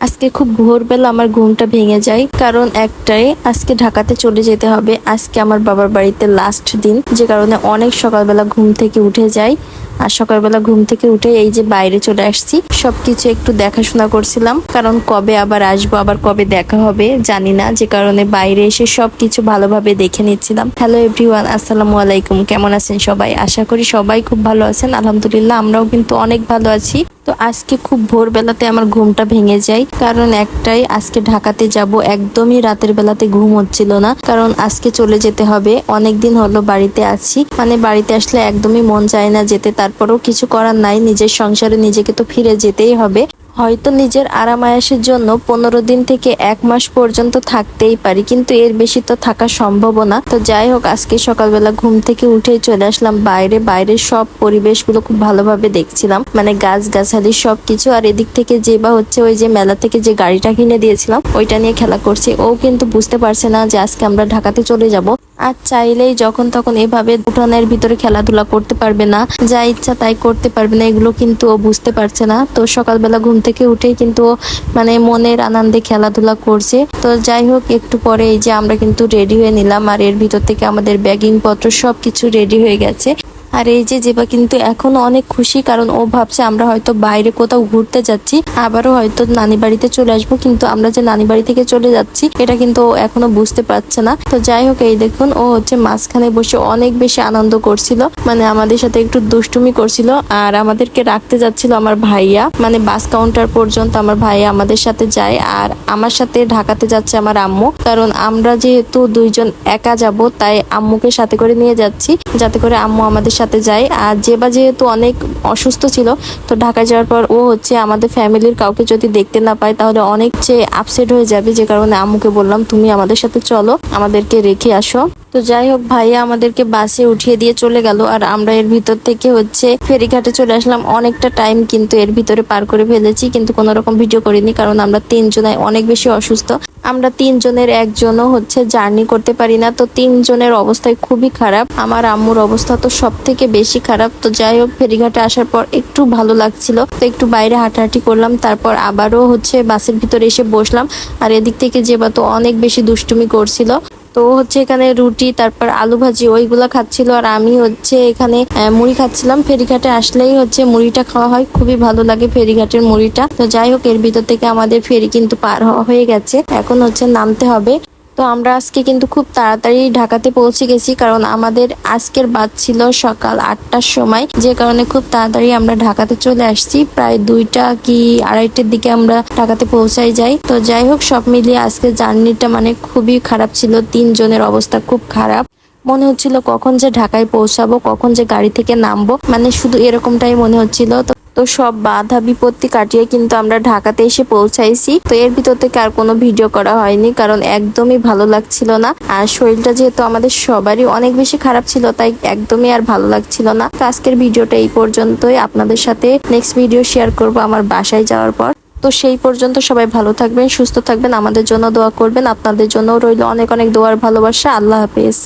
আজকে খুব ভোরবেলা আমার ঘুমটা ভেঙে যায়, কারণ একটাই আজকে ঢাকাতে চলে যেতে হবে। আজকে আমার বাবার বাড়িতে লাস্ট দিন, যে কারণে অনেক সকালবেলা ঘুম থেকে উঠে যাই। আর সকালবেলা ঘুম থেকে উঠে এই যে বাইরে চলে আসছি, সবকিছু একটু দেখাশোনা করছিলাম, কারণ কবে আবার আসব, আবার কবে দেখা হবে জানি না। যে কারণে বাইরে এসে সবকিছু ভালোভাবে দেখে নিচ্ছিলাম। হ্যালো এভরিওয়ান আসসালামু আলাইকুম, কেমন আছেন সবাই? আশা করি সবাই খুব ভালো আছেন। আলহামদুলিল্লাহ, আমরাও কিন্তু অনেক ভালো আছি। তো আজকে খুব ভোরবেলাতে আমার ঘুমটা ভেঙে যায়। কারণ একটাই, আজকে ঢাকাতে যাব, একদমই রাতের বেলাতে ঘুম হচ্ছিল না। কারণ আজকে চলে যেতে হবে অনেক দিন হলো বাড়িতে আছি। মানে বাড়িতে আসলে একদমই মন চায় না যেতে, তারপরেও কিছু করার নাই, নিজের সংসারে নিজেকে তো ফিরে যেতেই হবে। হয়তো নিজের আরাম আয়াসের জন্য পনেরো দিন থেকে এক মাস পর্যন্ত থাকতেই পারি, কিন্তু এর বেশি তো থাকা সম্ভব না। তো যাই হোক, আজকে সকালবেলা ঘুম থেকে উঠে চলে আসলাম বাইরে। বাইরে সব পরিবেশগুলো খুব ভালোভাবে দেখছিলাম। মানে গাছ গাছালি সব কিছু আর এদিক থেকে যে বা হচ্ছে ওই যে মেলা থেকে যে গাড়িটা কিনে দিয়েছিলাম, ওইটা নিয়ে খেলা করছে। ও কিন্তু বুঝতে পারছে না যে আজকে আমরা ঢাকাতে চলে যাব। আর চাইলেই যখন তখন এভাবে উঠানের ভিতরে খেলাধুলা করতে পারবে না, যা ইচ্ছা তাই করতে পারবে না, এগুলো কিন্তু ও বুঝতে পারছে না। তো সকালবেলা ঘুম থেকে উঠেই কিন্তু মানে মনের আনন্দে খেলাধুলা করছে। তো যাই হোক, একটু পরে এই যে আমরা কিন্তু রেডি হয়ে নিলাম আর এর ভিতর থেকে আমাদের ব্যাগিং পত্র সবকিছু রেডি হয়ে গেছে। আর এই যে জেবা কিন্তু এখনও অনেক খুশি, কারণ ও ভাবছে আমরা হয়তো বাইরে কোথাও ঘুরতে যাচ্ছি, আবারও হয়তো নানি বাড়িতে চলে আসব, কিন্তু আমরা যে নানি বাড়ি থেকে চলে যাচ্ছি, এটা কিন্তু ও এখনও বুঝতে পারছে না। তো যাই হোক, এই দেখুন, ও হচ্ছে মাঝখানে বসে অনেক বেশি আনন্দ করছিল মানে আমাদের সাথে একটু দুষ্টুমি করছিল, আর আমাদেরকে রাখতে যাচ্ছিল আমার ভাইয়া মানে বাস কাউন্টার পর্যন্ত আমার ভাইয়া আমাদের সাথে যায়, আর আমার সাথে ঢাকাতে যাচ্ছে আমার আম্মু, কারণ আমরা যেহেতু দুইজন একা যাব, তাই আম্মুকে সাথে করে নিয়ে যাচ্ছি, যাতে করে আম্মু আমাদের সাথে যাই আর জেবা যেহেতু অনেক অসুস্থ ছিল, তো ঢাকা যাওয়ার পর ও হচ্ছে আমাদের ফ্যামিলির কাউকে যদি দেখতে না পায়, তাহলে অনেক যে আপসেট হয়ে যাবে, যে কারণে আম্মুকে বললাম, তুমি আমাদের সাথে চলো, আমাদেরকে রেখে আসো। তো যাই হোক, ভাইয়া আমাদেরকে বাসে উঠিয়ে দিয়ে চলে গেল। আর আমরা এর ভিতর থেকে হচ্ছে ফেরিঘাটে চলে আসলাম। অনেকটা টাইম কিন্তু এর ভিতরে পার করে ফেলেছি, কিন্তু কোনো রকম ভিডিও করিনি, কারণ আমরা তিনজনায় অনেক বেশি অসুস্থ। আমরা তিনজনের একজনও হচ্ছে জার্নি করতে পারি না, তো তিনজনের অবস্থায় খুবই খারাপ। আমার আম্মুর অবস্থা তো সব থেকে বেশি খারাপ, তো যাই হোক, ফেরিঘাটে আসার পর একটু ভালো লাগছিল। তো একটু বাইরে হাঁটাহাঁটি করলাম, তারপর আবারও হচ্ছে বাসের ভিতরে এসে বসলাম। আর এদিক থেকে যে বা তো অনেক বেশি দুষ্টুমি করছিল। তো হচ্ছে এখানে রুটি, তারপর আলু ভাজি, ওইগুলো খাচ্ছিল। আর আমি হচ্ছে এখানে মুড়ি খাচ্ছিলাম। ফেরিঘাটে আসলেই হচ্ছে মুড়িটা খাওয়া হয়। খুবই ভালো লাগে ফেরিঘাটের মুড়িটা। তো যাই হোক, এর ভিতর থেকে আমাদের ফেরি কিন্তু পার হওয়া হয়ে গেছে। এখন হচ্ছে নামতে হবে। তো আমরা আজকে কিন্তু খুব তাড়াতাড়ি ঢাকাতে পৌঁছে গেছি, কারণ আমাদের আজকের বাদ ছিল সকাল আটটার সময়। যে কারণে খুব তাড়াতাড়ি আমরা ঢাকাতে চলে আসছি। প্রায় দুইটা কি আড়াইটার দিকে আমরা ঢাকাতে পৌঁছাই যাই। তো যাই হোক, সব মিলিয়ে আজকে জার্নিটা মানে খুবই খারাপ ছিল। তিনজনের অবস্থা খুব খারাপ। মনে হচ্ছিল কখন যে ঢাকায় পৌঁছাবো, কখন যে গাড়ি থেকে নামবো মানে শুধু এরকমটাই মনে হচ্ছিল। তো তো সব বাধা বিপত্তি কাটিয়ে কিন্তু আমরা ঢাকাতে এসে পৌঁছাইছি। তো এর ভিতর থেকে আর কোনো ভিডিও করা হয়নি, কারণ একদমই ভালো লাগছিল না। আর শরীরটা যেহেতু আমাদের সবারই অনেক বেশি খারাপ ছিল, তাই একদমই আর ভালো লাগছিল না। তো আজকের ভিডিওটা এই পর্যন্তই। আপনাদের সাথে নেক্সট ভিডিও শেয়ার করব আমার বাসায় যাওয়ার পর। তো সেই পর্যন্ত সবাই ভালো থাকবেন, সুস্থ থাকবেন, আমাদের জন্য দোয়া করবেন। আপনাদের জন্য রইল অনেক অনেক দোয়ার ভালোবাসা। আল্লাহ হাফেজ।